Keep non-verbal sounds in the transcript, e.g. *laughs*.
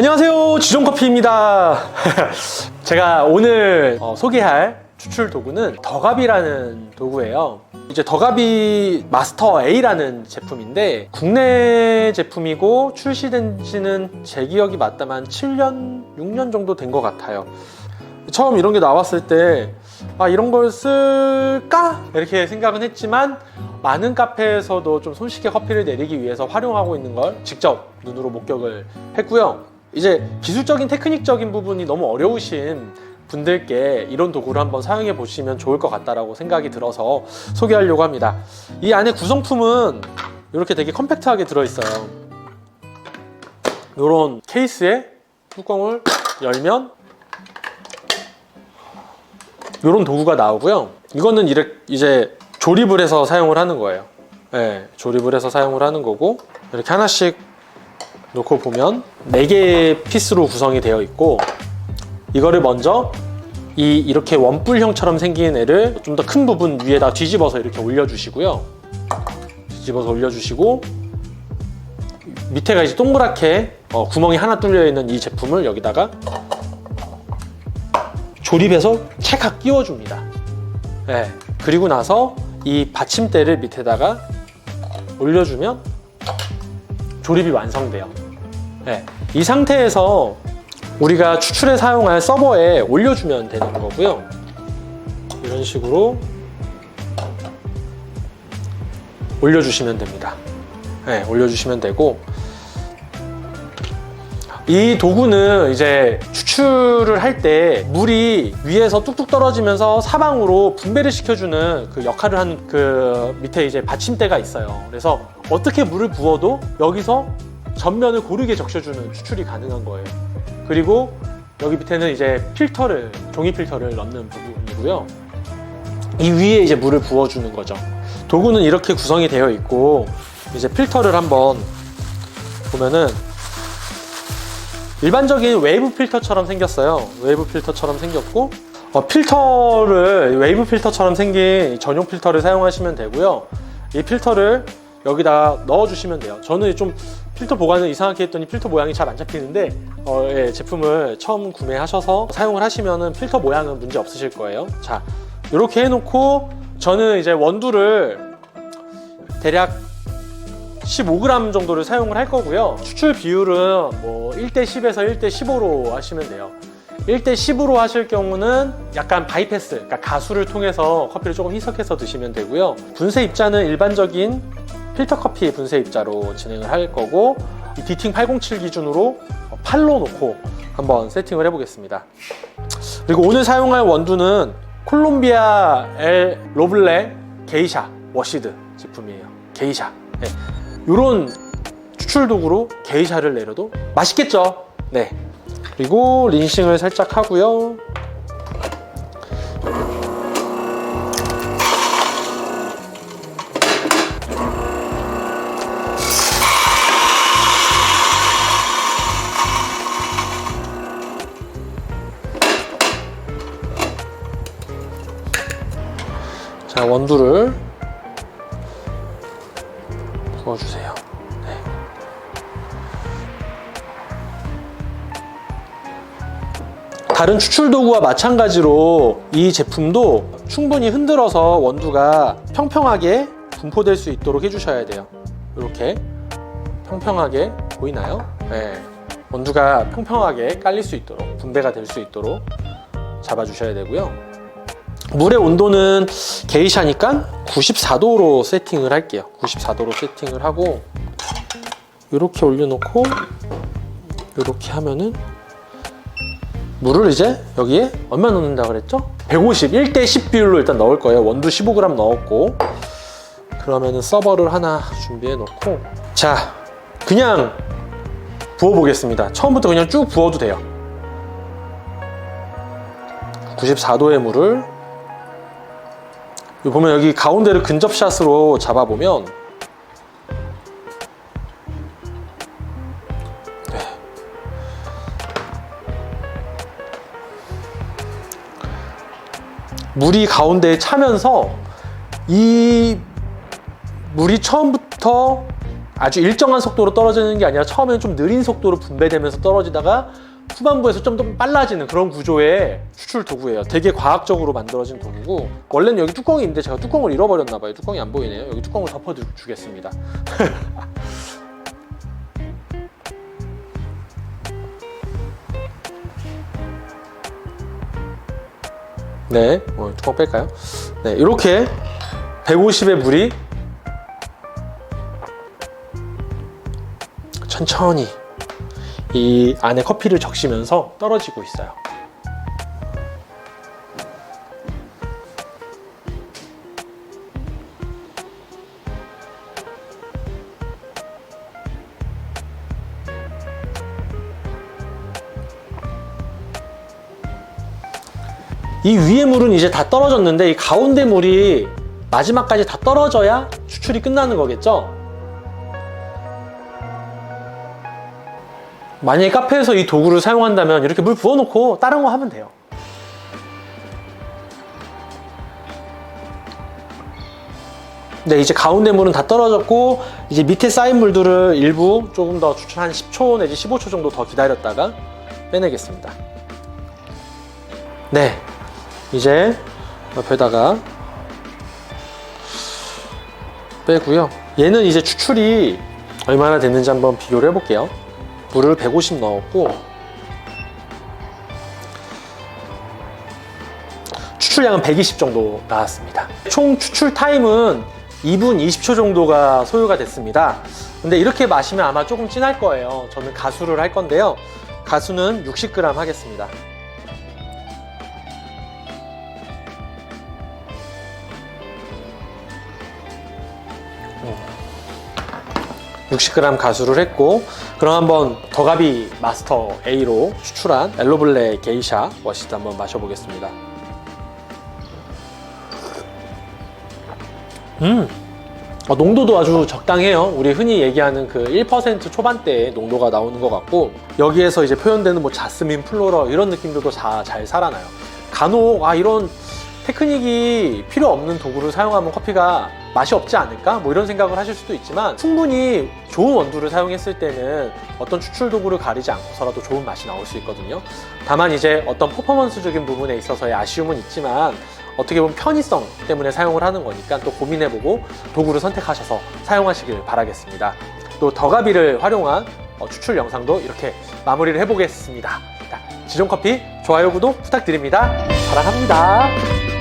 안녕하세요 지존커피입니다 *laughs* 제가 오늘 어, 소개할 추출 도구는 더갑이라는 도구예요 이제 더갑이 마스터 A라는 제품인데 국내 제품이고 출시된 지는 제 기억이 맞다면 7년 6년 정도 된 것 같아요 처음 이런 게 나왔을 때 아, 이런 걸 쓸까? 이렇게 생각은 했지만 많은 카페에서도 좀 손쉽게 커피를 내리기 위해서 활용하고 있는 걸 직접 눈으로 목격을 했고요. 이제 기술적인 테크닉적인 부분이 너무 어려우신 분들께 이런 도구를 한번 사용해 보시면 좋을 것 같다라고 생각이 들어서 소개하려고 합니다. 이 안에 구성품은 이렇게 되게 컴팩트하게 들어있어요. 이런 케이스에 뚜껑을 열면 이런 도구가 나오고요. 이거는 이제 조립을 해서 사용을 하는 거예요. 네, 조립을 해서 사용을 하는 거고 이렇게 하나씩 놓고 보면 4개의 피스로 구성이 되어 있고 이거를 먼저 이 이렇게 원뿔형처럼 생긴 애를 좀 더 큰 부분 위에다 뒤집어서 이렇게 올려주시고요. 뒤집어서 올려주시고 밑에가 이제 동그랗게 어, 구멍이 하나 뚫려 있는 이 제품을 여기다가 조립해서 찰칵 끼워줍니다. 네. 그리고 나서 이 받침대를 밑에다가 올려주면 조립이 완성돼요. 네. 이 상태에서 우리가 추출에 사용할 서버에 올려주면 되는 거고요. 이런 식으로 올려주시면 됩니다. 네, 올려주시면 되고 이 도구는 이제 추출을 할 때 물이 위에서 뚝뚝 떨어지면서 사방으로 분배를 시켜주는 그 역할을 한 그 밑에 이제 받침대가 있어요. 그래서 어떻게 물을 부어도 여기서 전면을 고르게 적셔주는 추출이 가능한 거예요. 그리고 여기 밑에는 이제 필터를 종이 필터를 넣는 부분이고요. 이 위에 이제 물을 부어주는 거죠. 도구는 이렇게 구성이 되어 있고 이제 필터를 한번 보면은 일반적인 웨이브 필터처럼 생겼어요. 웨이브 필터처럼 생겼고 어, 필터를 웨이브 필터처럼 생긴 전용 필터를 사용하시면 되고요. 이 필터를 여기다 넣어주시면 돼요. 저는 좀 필터 보관을 이상하게 했더니 필터 모양이 잘 안 잡히는데 어, 예, 제품을 처음 구매하셔서 사용을 하시면은 필터 모양은 문제 없으실 거예요. 자, 이렇게 해놓고 저는 이제 원두를 대략 15g 정도를 사용을 할 거고요. 추출 비율은 뭐 1대 10에서 1대 15로 하시면 돼요. 1대 10으로 하실 경우는 약간 바이패스, 그러니까 가수를 통해서 커피를 조금 희석해서 드시면 되고요. 분쇄 입자는 일반적인 필터 커피 분쇄 입자로 진행을 할 거고 이 디팅 807 기준으로 팔로 놓고 한번 세팅을 해보겠습니다. 그리고 오늘 사용할 원두는 콜롬비아 엘 로블레 게이샤 워시드 제품이에요. 게이샤. 네. 이런 추출 도구로 게이샤를 내려도 맛있겠죠? 네. 그리고 린싱을 살짝 하고요. 자, 원두를 부어주세요. 네. 다른 추출 도구와 마찬가지로 이 제품도 충분히 흔들어서 원두가 평평하게 분포될 수 있도록 해주셔야 돼요. 이렇게 평평하게 보이나요? 네. 원두가 평평하게 깔릴 수 있도록 분배가 될 수 있도록 잡아주셔야 되고요. 물의 온도는 게이샤니까 94도로 세팅을 할게요. 94도로 세팅을 하고 이렇게 올려놓고 이렇게 하면은 물을 이제 여기에 얼마 넣는다 그랬죠? 150, 1대 10 비율로 일단 넣을 거예요. 원두 15g 넣었고 그러면은 서버를 하나 준비해 놓고 자 그냥 부어 보겠습니다. 처음부터 그냥 쭉 부어도 돼요. 94도의 물을 보면 여기 가운데를 근접샷으로 잡아보면 네. 물이 가운데에 차면서 이 물이 처음부터 아주 일정한 속도로 떨어지는 게 아니라 처음에는 좀 느린 속도로 분배되면서 떨어지다가 후반부에서 좀 더 빨라지는 그런 구조의 추출 도구예요. 되게 과학적으로 만들어진 도구고 원래는 여기 뚜껑이 있는데 제가 뚜껑을 잃어버렸나 봐요. 뚜껑이 안 보이네요. 여기 뚜껑을 덮어 주겠습니다. *laughs* 네, 어, 뚜껑 뺄까요? 네, 이렇게 150의 물이 천천히 이 안에 커피를 적시면서 떨어지고 있어요. 이 위에 물은 이제 다 떨어졌는데 이 가운데 물이 마지막까지 다 떨어져야 추출이 끝나는 거겠죠? 만약에 카페에서 이 도구를 사용한다면 이렇게 물 부어놓고 다른 거 하면 돼요. 네, 이제 가운데 물은 다 떨어졌고 이제 밑에 쌓인 물들을 일부 조금 더 추출 한 10초 내지 15초 정도 더 기다렸다가 빼내겠습니다. 네, 이제 옆에다가 빼고요. 얘는 이제 추출이 얼마나 됐는지 한번 비교를 해볼게요. 물을 150 넣었고 추출량은 120 정도 나왔습니다. 총 추출 타임은 2분 20초 정도가 소요가 됐습니다. 근데 이렇게 마시면 아마 조금 진할 거예요. 저는 가수를 할 건데요. 가수는 60g 하겠습니다. 60g 가수를 했고 그럼 한번 더가비 마스터 A로 추출한 엘로블레 게이샤 워시드 한번 마셔보겠습니다. 음, 어, 농도도 아주 적당해요. 우리 흔히 얘기하는 그 1% 초반대의 농도가 나오는 것 같고 여기에서 이제 표현되는 뭐 자스민, 플로러 이런 느낌들도 다 잘 살아나요. 간혹 아 이런 테크닉이 필요 없는 도구를 사용하면 커피가 맛이 없지 않을까? 뭐 이런 생각을 하실 수도 있지만 충분히 좋은 원두를 사용했을 때는 어떤 추출 도구를 가리지 않고서라도 좋은 맛이 나올 수 있거든요. 다만 이제 어떤 퍼포먼스적인 부분에 있어서의 아쉬움은 있지만 어떻게 보면 편의성 때문에 사용을 하는 거니까 또 고민해보고 도구를 선택하셔서 사용하시길 바라겠습니다. 또 더가비를 활용한 어, 추출 영상도 이렇게 마무리를 해보겠습니다. 자, 지존커피 좋아요, 구독 부탁드립니다. 사랑합니다.